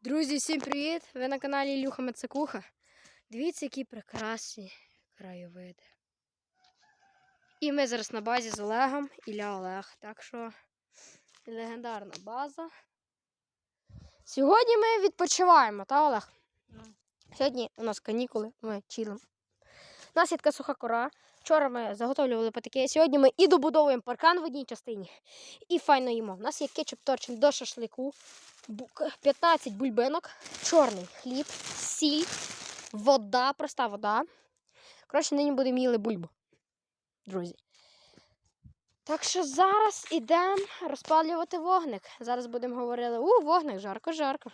Друзі, всім привіт! Ви на каналі Ілюха Мацакуха. Дивіться, які прекрасні краєвиди. І ми зараз на базі з Олегом Ілля Олег. Так що легендарна база. Сьогодні ми відпочиваємо, та Олег? Сьогодні у нас канікули, ми чилимо. У нас є така суха кора. Вчора ми заготовлювали патики. Сьогодні ми і добудовуємо паркан в одній частині, і файно їмо. У нас є кетчуп торчин до шашлику, 15 бульбинок, чорний хліб, сіль, вода, проста вода. Коротше, нині будемо їли бульбу, друзі. Так що зараз ідемо розпалювати вогник. Зараз будемо говорити, у, вогник, жарко, жарко.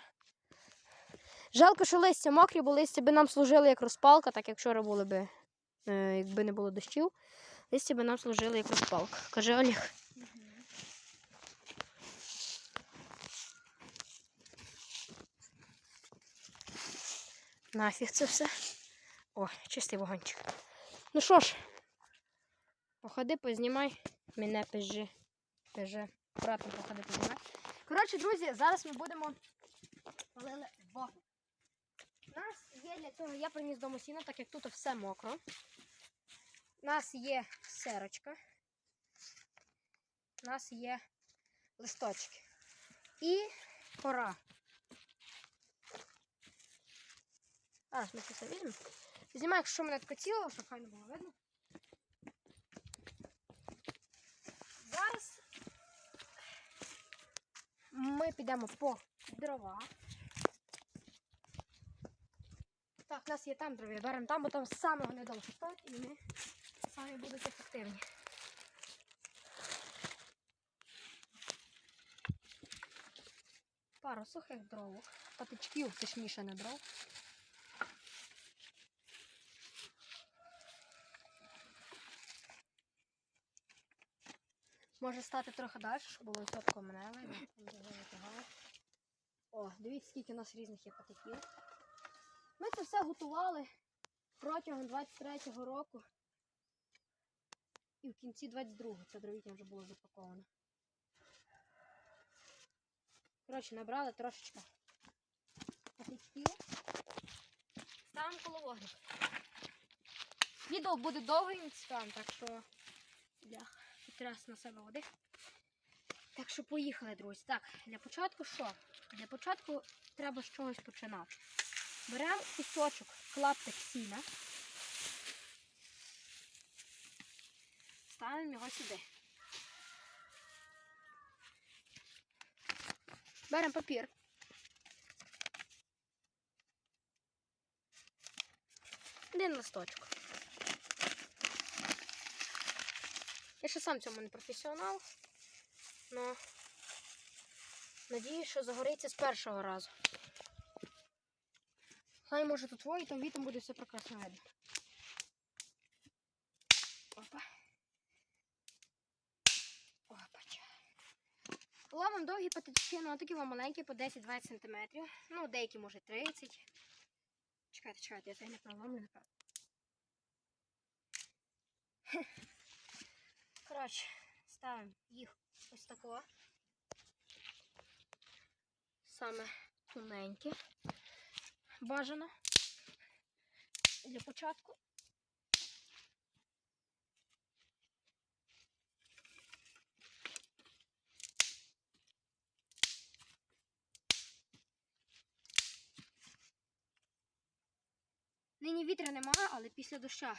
Жалко, що листя мокрі, бо листя би нам служили як розпалка, так як вчора були би, якби не було дощів. Листя би нам служили як розпалка. Каже Олег. Нафіг це все. О, чистий вогончик. Ну що ж, походи, познімай. Мене пижи. Пижи. Аккуратно походи, познімай. Коротше, друзі, зараз ми будемо палили вогник. У нас є для цього, я приніс дому сіно, так як тут все мокро. У нас є серочка. У нас є листочки. І кора. Зараз ми це візьмемо. Знімаю, якщо мене таке ціло, щоб файно було видно. Зараз ми підемо по дрова. Так, у нас є там дрові. Беремо там, бо там саме вони довше стоять і вони самі будуть ефективні. Пару сухих дров. Патичків, точніше, не дров. Може стати трохи далі, щоб було чітко мене. О, дивіться, скільки у нас різних є патиків. Ми це все готували протягом 23-го року. І в кінці 22-го це дровітня вже було запаковано. Коротше, набрали трошечки патичків. Ставимо коло вогника. Відео буде довгим цікавим, так що бляха, потряс на себе води. Так що поїхали, друзі. Так, для початку що? Для початку треба з чогось починати. Беремо кусочок клаптик сіна. Ставимо його сюди. Беремо папір. Один листочок. Я ще сам цьому не професіонал, але надіюсь, що загориться з першого разу. Хай може тут твої, там вітом буде все прекрасно видно. Опа. Опача. Ламам довгі патички, ну а такі вам маленькі по 10-20 см. Ну, деякі може 30. Чекайте, чекайте, я це не проламлю, напевно. Коротше, ставимо їх ось тако. Саме тоненьке. Бажано. Для початку. Нині вітря немає, але після доща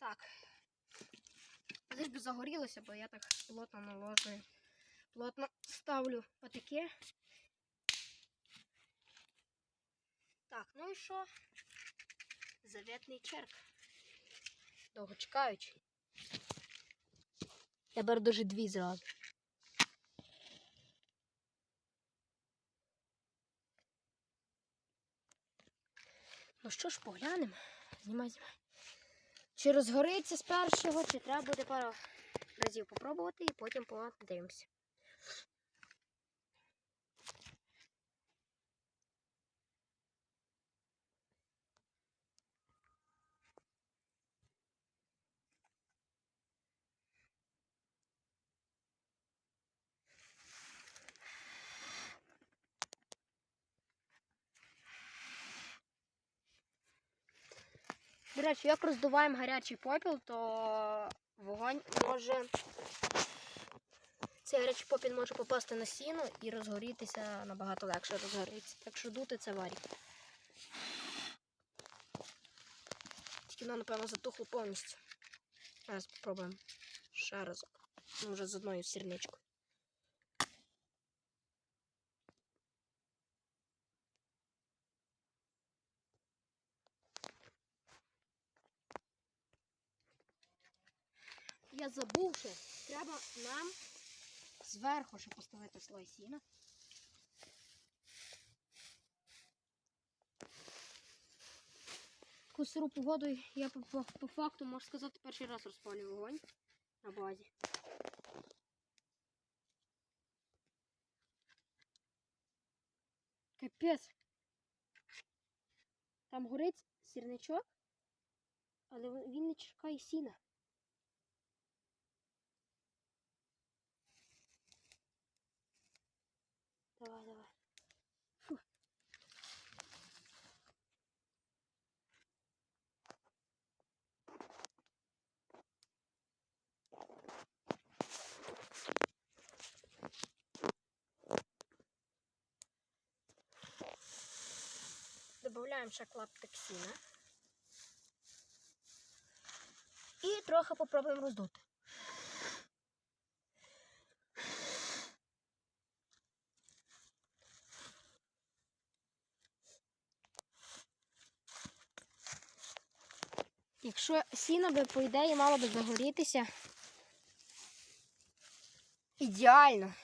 Так. Загорілося, бо я так плотно наложую. Плотно ставлю патики. Так, ну і що? Заветний черк. Довго чекаючий. Я беру дуже дві зразу. Ну що ж, поглянемо. Знімай, знімай. Чи розгориться з першого, чи треба буде пару разів попробувати і потім подивимося. Речі, як роздуваємо гарячий попіл, то вогонь може. Цей гарячий попіл може попасти на сіно і розгорітися набагато легше розгориться. Так що дути це варік. Тільки воно, напевно, затухло повністю. Зараз спробуємо. Ще разок. Ну, вже з одною сірничкою. Я забув, що треба нам зверху ще поставити слой сіна. Таку сиру погоду я по, по, по факту, можу сказати, перший раз розпалюю вогонь на базі. Капець. Там горить сірничок, але він не чекає сіна. Добавляємо ще клаптик сіна. І трохи попробуємо роздути. Якщо сіно би, по ідеї, мало би загорітися. Ідеально.